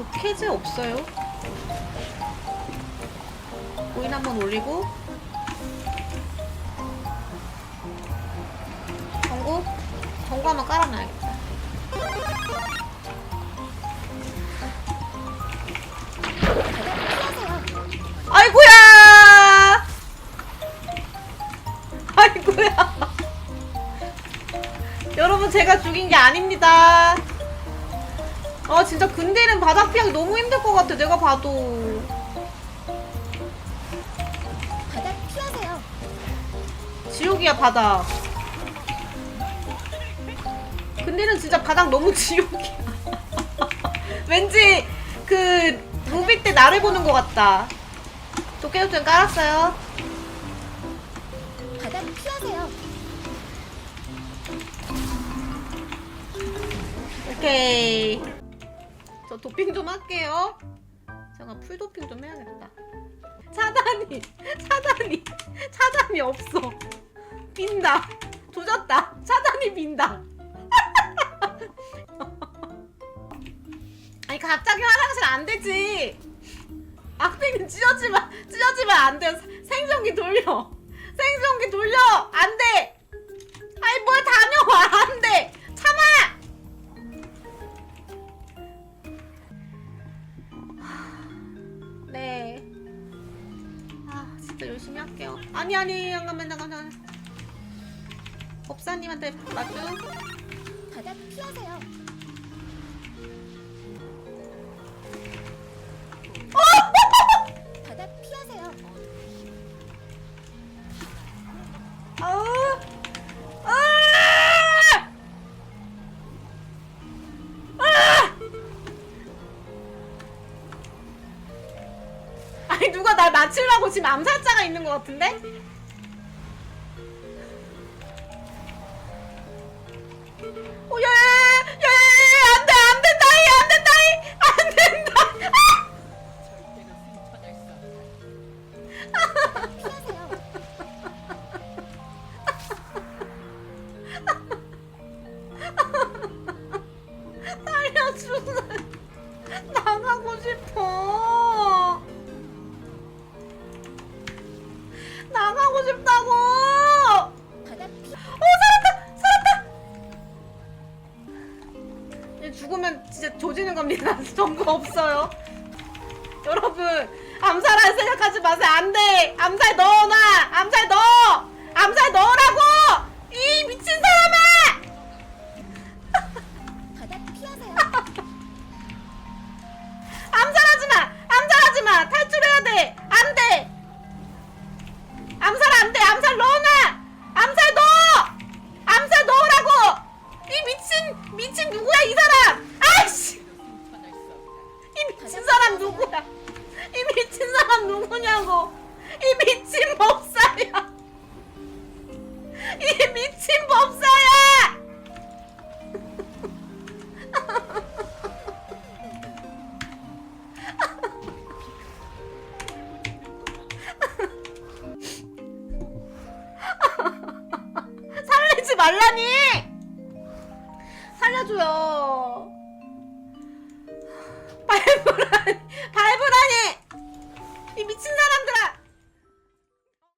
독해제 없어요. 고인 한번 올리고 전구 전구 한번 깔아놔야겠다. 아이고야! 아이고야! 여러분 제가 죽인 게 아닙니다. 아 진짜 근데는 바닥 피하기 너무 힘들 것 같아 내가 봐도. 바닥 피하세요. 지옥이야 바닥. 근데는 진짜 바닥 너무 지옥이야. 왠지 그 무비 때 나를 보는 것 같다. 도깨비전 깔았어요. 바닥 피하세요. 오케이. 저 도핑 좀 할게요. 잠깐 풀 도핑 좀 해야겠다. 차단이, 차단이, 차단이 없어. 빈다. 조졌다. 차단이 빈다. 아니 갑자기 화장실 안 되지. 악ting이 찢어지면 찢어지면 안 돼. 생존기 돌려. 생존기 돌려. 안 돼. 아니 뭘 다녀와 아, 진짜 열심히 할게요. 아니, 아니, 잠깐만, 잠깐만. 법사님한테 맞죠? 바닥 피하세요. 아니, 누가 날 맞추려고 지금 암살자가 있는 것 같은데? 오, 야, 야, 야, 야, 안 돼, 안 된다, 이, 안 된다, 이, 안 된다. 아! 피하세요. 조지는 겁니다. 정보 없어요. 여러분 암살할 생각하지 마세요. 안 돼 암살 넣어놔! 암살 넣어! 암살 넣으 미친 사람 누구야? 이 미친 사람 누구냐고! 이 미친 법사야! 이 미친 법사야! 살리지 말라니! 살려줘요. 발부